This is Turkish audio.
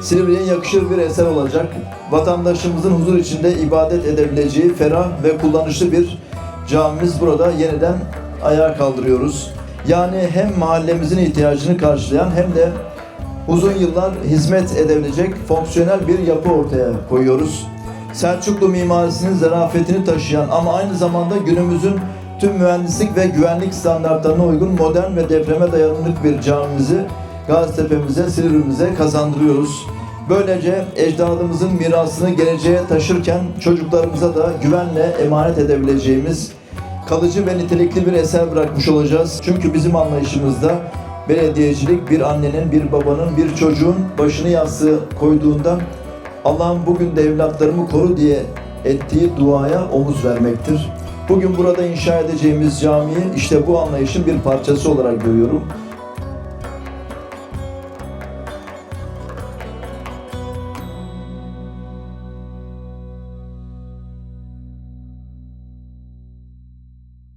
Silivri'ye yakışır bir eser olacak. Vatandaşımızın huzur içinde ibadet edebileceği ferah ve kullanışlı bir camimiz burada yeniden ayağa kaldırıyoruz. Yani hem mahallemizin ihtiyacını karşılayan hem de uzun yıllar hizmet edebilecek fonksiyonel bir yapı ortaya koyuyoruz. Selçuklu mimarisinin zarafetini taşıyan ama aynı zamanda günümüzün tüm mühendislik ve güvenlik standartlarına uygun modern ve depreme dayanıklı bir camimizi Gazitepe'mize, Silivri'mize kazandırıyoruz. Böylece ecdadımızın mirasını geleceğe taşırken çocuklarımıza da güvenle emanet edebileceğimiz kalıcı ve nitelikli bir eser bırakmış olacağız. Çünkü bizim anlayışımızda belediyecilik bir annenin, bir babanın, bir çocuğun başını yastığı koyduğunda Allah'ım bugün de evlatlarımı koru diye ettiği duaya omuz vermektir. Bugün burada inşa edeceğimiz camiyi işte bu anlayışın bir parçası olarak görüyorum.